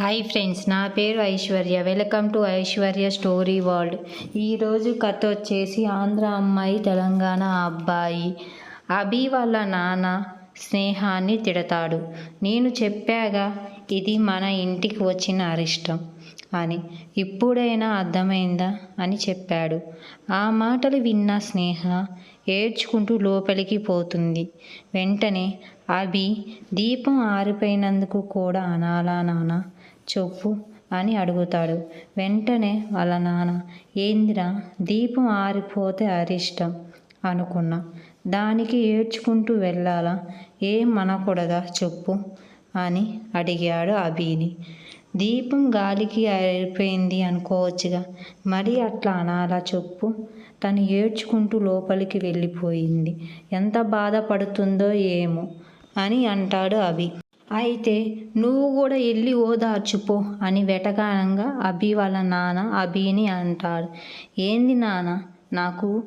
Hi friends నా పేరు Aishwarya. Welcome to Aishwarya story world ఈరోజు కథ వచ్చేసి ఆంధ్ర అమ్మాయి తెలంగాణ అబ్బాయి. అభి వాళ్ళ నాన్న స్నేహాన్ని తిడతాడు. నేను చెప్పాగా ఇది మన ఇంటికి వచ్చిన అరిష్టం అని. ఇప్పుడైనా అర్థమైందా అని చెప్పాడు. ఆ మాటలు విన్న స్నేహ ఏడ్చుకుంటూ లోపలికి పోతుంది. వెంటనే అభి దీపం ఆరిపోయినందుకు కూడా అనాలా నాన్న? చెప్పు అని అడుగుతాడు. వెంటనే వాళ్ళ నాన్న ఏందిరా దీపం ఆరిపోతే అరిష్టం అనుకున్నా. దానికి ఏడ్చుకుంటూ వెళ్ళాలా? ఏం అనకూడదా చెప్పు అని అడిగాడు అభిని దీపం గాలికి ఆరిపోయింది అనుకోవచ్చుగా మరి అట్లా అనాలా చెప్పు తను ఏడ్చుకుంటూ లోపలికి వెళ్ళిపోయింది. ఎంత బాధపడుతుందో ఏమో అని అంటాడు అభి అయితే నువ్వు కూడా వెళ్ళి ఓదార్చుపో అని వెటకానంగా అభి వాళ్ళ నాన్న అభిని అంటాడు. ఏంది నాన్న నాకు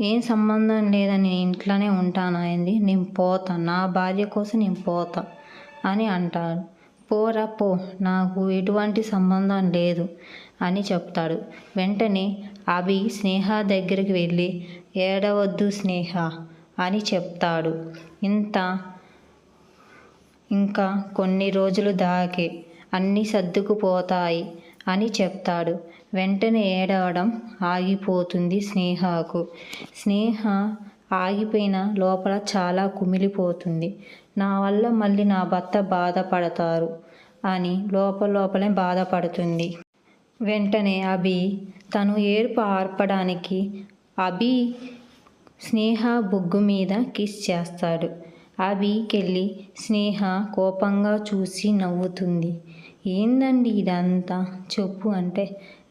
ఏం సంబంధం లేదని నేను ఇంట్లోనే ఉంటాను అయింది నేను పోతా నా భార్య కోసం నేను పోతా అని అంటాడు. పోరా పో నాకు ఎటువంటి సంబంధం లేదు అని చెప్తాడు. వెంటనే అభి స్నేహ దగ్గరికి వెళ్ళి ఏడవద్దు స్నేహ అని చెప్తాడు. ఇంత ఇంకా కొన్ని రోజులు దాకే అన్నీ సర్దుకుపోతాయి అని చెప్తాడు. వెంటనే ఏడవడం ఆగిపోతుంది స్నేహకు. స్నేహ ఆగిపోయిన లోపల చాలా కుమిలిపోతుంది. నా వల్ల మళ్ళీ నా భర్త బాధపడతారు అని లోపల లోపలే బాధపడుతుంది. వెంటనే అభి తను ఏర్పు ఆర్పడానికి అభి స్నేహ బొగ్గు మీద కిస్ చేస్తాడు. అవికెళ్ళి స్నేహ కోపంగా చూసి నవ్వుతుంది. ఏందండి ఇదంతా? చెప్పు అంటే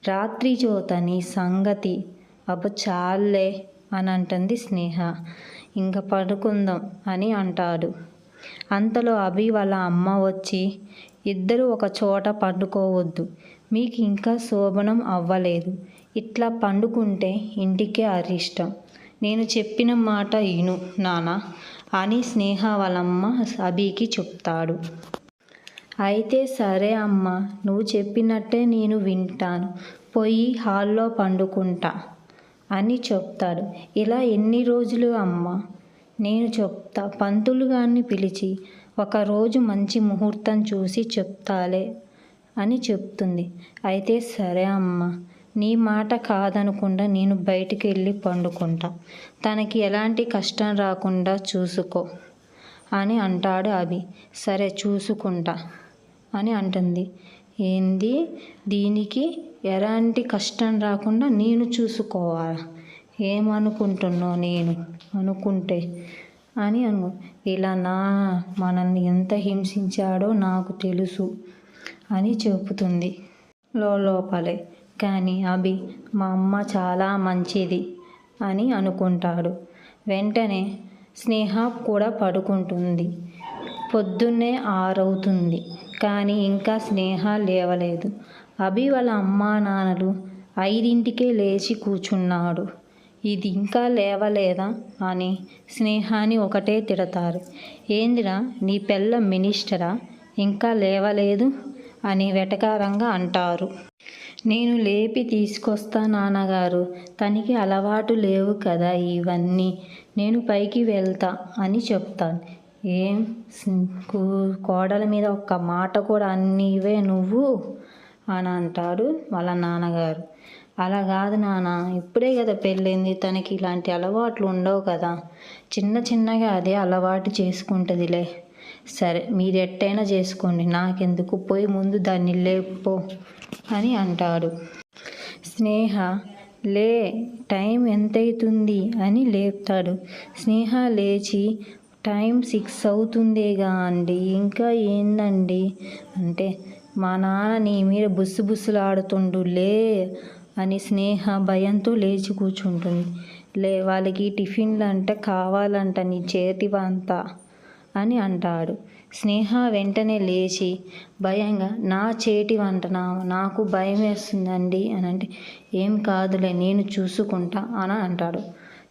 రాత్రి జ్యోతని సంగతి. అబ్బ చాలే అని అంటుంది స్నేహ. ఇంకా పడుకుందాం అని అంటాడు. అంతలో అభి వాళ్ళ అమ్మ వచ్చి ఇద్దరు ఒక చోట పండుకోవద్దు. మీకు ఇంకా శోభనం అవ్వలేదు. ఇట్లా పండుకుంటే ఇంటికే అరిష్టం. నేను చెప్పిన మాట ఇను నానా. అని స్నేహ వాళ్ళమ్మ అభికి చెప్తాడు. అయితే సరే అమ్మ నువ్వు చెప్పినట్టే నేను వింటాను. పోయి హాల్లో పండుకుంటా అని చెప్తాడు. ఇలా ఎన్ని రోజులు అమ్మ? నేను చెప్తా. పంతులు గారిని పిలిచి ఒకరోజు మంచి ముహూర్తం చూసి చెప్తాలే అని చెప్తుంది. అయితే సరే అమ్మ నీ మాట కాదనకుండా నేను బయటికి వెళ్ళి పండుకుంటా. తనకి ఎలాంటి కష్టం రాకుండా చూసుకో అని అంటాడు అభి. సరే చూసుకుంటా అని అంటుంది. ఏంది? దీనికి ఎలాంటి కష్టం రాకుండా నేను చూసుకోవాలా? ఏమనుకుంటున్నావు నేను? అనుకుంటే అని అను ఇలా నా మనల్ని ఎంత హింసించాడో నాకు తెలుసు అని చెబుతుంది లోపలే. కానీ అభి మా అమ్మ చాలా మంచిది అని అనుకుంటాడు. వెంటనే స్నేహ కూడా పడుకుంటుంది. పొద్దున్నే ఆరవుతుంది కానీ ఇంకా స్నేహ లేవలేదు. అభి వాళ్ళ అమ్మా నాన్నలు ఐదింటికే లేచి కూర్చున్నాడు. ఇది ఇంకా లేవలేదా అని స్నేహాన్ని ఒకటే తిడతారు. ఏందిరా నీ పిల్ల మినిస్టరా? ఇంకా లేవలేదు అని వెటకారంగా అంటారు. నేను లేపి తీసుకొస్తా నాన్నగారు. తనకి అలవాటు లేవు కదా ఇవన్నీ. నేను పైకి వెళ్తా అని చెప్తాను. ఏం కోడల మీద ఒక్క మాట కూడా అన్నీవే నువ్వు? అని అంటాడు వాళ్ళ నాన్నగారు. అలా కాదు నాన్న ఇప్పుడే కదా పెళ్ళింది. తనకి ఇలాంటి అలవాట్లు ఉండవు కదా. చిన్న చిన్నగా అదే అలవాటు చేసుకుంటుందిలే. సరే మీరు ఎట్టైనా చేసుకోండి. నాకెందుకు? పోయి ముందు దాన్ని లేపో అని అంటాడు. స్నేహ లే టైం ఎంతైతుంది? అని లేపుతాడు. స్నేహ లేచి టైం సిక్స్ అవుతుందేగా అండి ఇంకా ఏందండి? అంటే మా నాన్న నీ మీద బుస్సు బుస్సులాడుతుండు లే అని స్నేహ భయంతో లేచి కూర్చుంటుంది. లే వాళ్ళకి టిఫిన్లు అంటే కావాలంట నీ చేతివంత అని అంటాడు. స్నేహ వెంటనే లేచి భయంగా నా చేటి వంట నా నాకు భయం వేస్తుందండి అని అంటే ఏం కాదులే నేను చూసుకుంటా అని అంటాడు.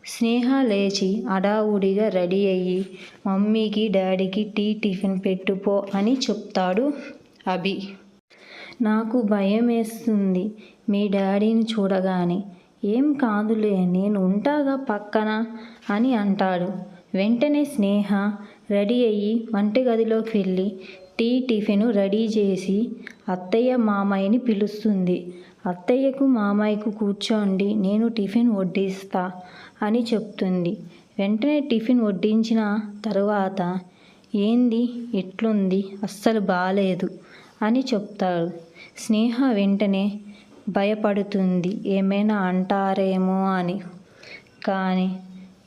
స్నేహ లేచి అడావుడిగా రెడీ అయ్యి మమ్మీకి డాడీకి టీ టిఫిన్ పెట్టుపో అని చెప్తాడు అభి. నాకు భయం వేస్తుంది మీ డాడీని చూడగానే. ఏం కాదులే నేను ఉంటాగా పక్కన అని అంటాడు. వెంటనే స్నేహ రెడీ అయ్యి వంటగదిలోకి వెళ్ళి టీ టిఫిన్ రెడీ చేసి అత్తయ్య మామయ్యని పిలుస్తుంది. అత్తయ్యకు మామయ్యకు కూర్చోండి నేను టిఫిన్ వడ్డిస్తా అని చెప్తుంది. వెంటనే టిఫిన్ వడ్డించిన తర్వాత ఏంది? ఎట్లుంది? అస్సలు బాలేదు అని చెప్తాడు. స్నేహ వెంటనే భయపడుతుంది. ఏమైనా అంటారేమో అని. కానీ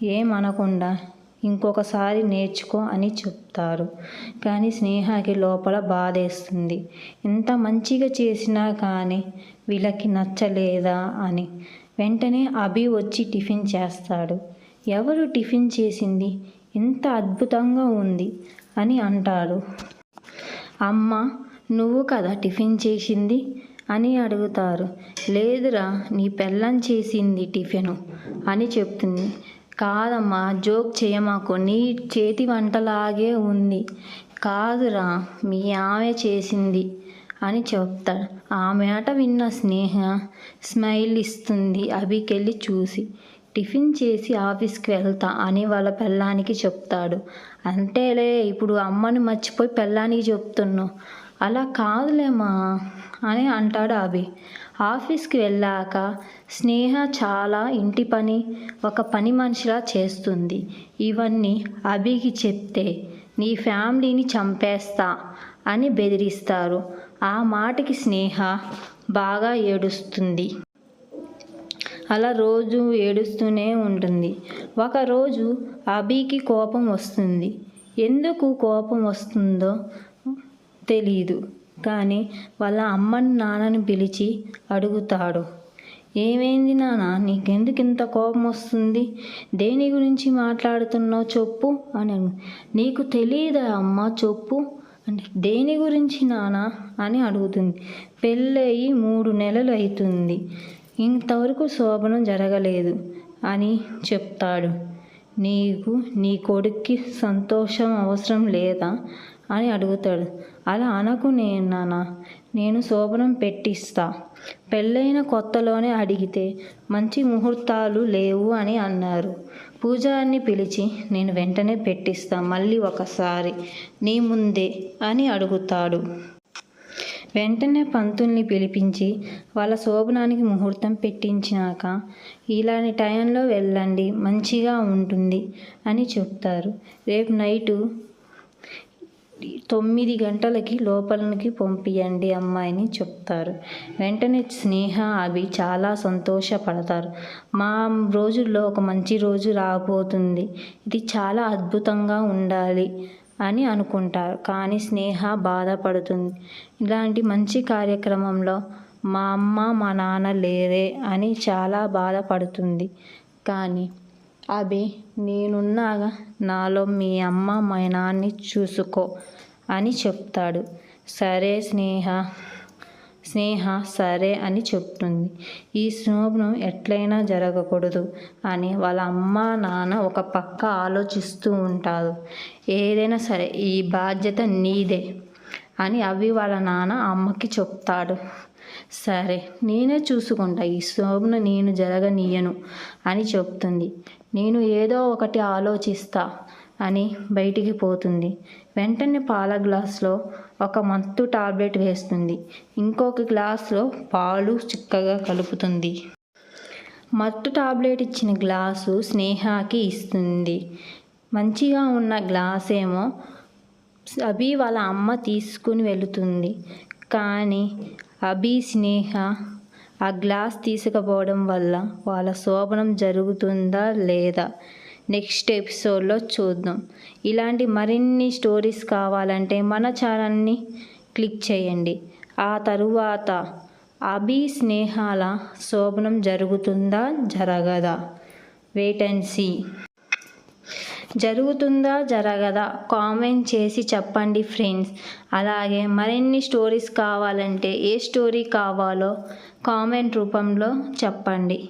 ఏమనకుండా ఇంకొకసారి నేర్చుకో అని చెప్తారు. కానీ స్నేహకి లోపల బాధేస్తుంది. ఎంత మంచిగా చేసినా కానీ వీళ్ళకి నచ్చలేదా? అని. వెంటనే అభి వచ్చి టిఫిన్ చేస్తాడు. ఎవరు టిఫిన్ చేసింది? ఎంత అద్భుతంగా ఉంది అని అంటాడు. అమ్మ నువ్వు కదా టిఫిన్ చేసింది? అని అడుగుతారు. లేదురా నీ పెళ్ళం చేసింది టిఫిను అని చెప్తుంది. కాదమ్మా జోక్ చేయమాకు. నీ చేతి వంటలాగే ఉంది. కాదురా మీ ఆమె చేసింది అని చెప్తాడు. ఆ మాట విన్న స్నేహ స్మైల్ ఇస్తుంది అభికెళ్ళి చూసి. టిఫిన్ చేసి ఆఫీస్కి వెళ్తా అని వాళ్ళ పెళ్ళానికి చెప్తాడు. అంటేలే ఇప్పుడు అమ్మని మర్చిపోయి పెళ్ళానికి చెప్తున్నావు. అలా కాదులేమా అని అంటాడు అభి. ఆఫీస్కి వెళ్ళాక స్నేహ చాలా ఇంటి పని ఒక పని మనిషిలా చేస్తుంది. ఇవన్నీ అభికి చెప్తే నీ ఫ్యామిలీని చంపేస్తా అని బెదిరిస్తారు. ఆ మాటకి స్నేహ బాగా ఏడుస్తుంది. అలా రోజు ఏడుస్తూనే ఉంటుంది. ఒకరోజు అభికి కోపం వస్తుంది. ఎందుకు కోపం వస్తుందో తెలీదు. కానీ వాళ్ళ అమ్మని నాన్నని పిలిచి అడుగుతాడు. ఏమైంది నాన్న నీకెందుకు ఇంత కోపం వస్తుంది? దేని గురించి మాట్లాడుతున్నావు చెప్పు అని నీకు తెలియదా అమ్మ చెప్పు అంటే దేని గురించి నాన్న అని అడుగుతుంది. పెళ్ళయి మూడు నెలలు అవుతుంది ఇంతవరకు శోభనం జరగలేదు అని చెప్తాడు. నీకు నీ కొడుక్కి సంతోషం అవసరం లేదా? అని అడుగుతాడు. అలా అనకు నేను నాన్న నేను శోభనం పెట్టిస్తా. పెళ్ళైన కొత్తలోనే అడిగితే మంచి ముహూర్తాలు లేవు అని అన్నారు. పూజారిని పిలిచి నేను వెంటనే పెట్టిస్తా మళ్ళీ ఒకసారి నీ ముందే అని అడుగుతాడు. వెంటనే పంతుల్ని పిలిపించి వాళ్ళ శోభనానికి ముహూర్తం పెట్టించినాక ఇలాంటి టైంలో వెళ్ళండి మంచిగా ఉంటుంది అని చెప్తారు. రేపు నైటు తొమ్మిది గంటలకి లోపలికి పంపియండి అమ్మాయిని చెప్తారు. వెంటనే స్నేహ అవి చాలా సంతోషపడతారు. మా రోజుల్లో ఒక మంచి రోజు రాబోతుంది. ఇది చాలా అద్భుతంగా ఉండాలి అని అనుకుంటారు. కానీ స్నేహ బాధపడుతుంది. ఇలాంటి మంచి కార్యక్రమంలో మా అమ్మ మా నాన్న లేరే అని చాలా బాధపడుతుంది. కానీ అభి నేనున్నాగా నాలో మీ అమ్మ మా నాన్నని చూసుకో అని చెప్తాడు. సరే స్నేహ స్నేహ సరే అని చెప్తుంది. ఈ శోభనం ఎట్లయినా జరగకూడదు అని వాళ్ళ అమ్మ నాన్న ఒక పక్క ఆలోచిస్తూ ఉంటారు. ఏదైనా సరే ఈ బాధ్యత నీదే అని అవి వాళ్ళ నాన్న అమ్మకి చెప్తాడు. సరే నేనే చూసుకుంటా. ఈ శోభను నేను జరగనీయను అని చెప్తుంది. నేను ఏదో ఒకటి ఆలోచిస్తా అని బయటికి పోతుంది. వెంటనే పాల గ్లాస్లో ఒక మత్తు టాబ్లెట్ వేస్తుంది. ఇంకొక గ్లాస్లో పాలు చిక్కగా కలుపుతుంది. మత్తు టాబ్లెట్ ఇచ్చిన గ్లాసు స్నేహాకి ఇస్తుంది. మంచిగా ఉన్న గ్లాస్ ఏమో అభి వాళ్ళ అమ్మ తీసుకుని వెళుతుంది. కానీ అభి స్నేహ ఆ గ్లాస్ తీసుకుపోవడం వల్ల వాళ్ళ శోభనం జరుగుతుందా లేదా? నెక్స్ట్ ఎపిసోడ్లో చూద్దాం. ఇలాంటి మరిన్ని స్టోరీస్ కావాలంటే మన ఛానల్ని క్లిక్ చేయండి. ఆ తరువాత అభి స్నేహాల శోభనం జరుగుతుందా జరగదా? వెయిట్ అండ్ సీ జరుగుతుందా? జరగదా? కామెంట్ చేసి చెప్పండి ఫ్రెండ్స్. అలాగే మరిన్ని స్టోరీస్ కావాలంటే ఏ స్టోరీ కావాలో కామెంట్ రూపంలో చెప్పండి.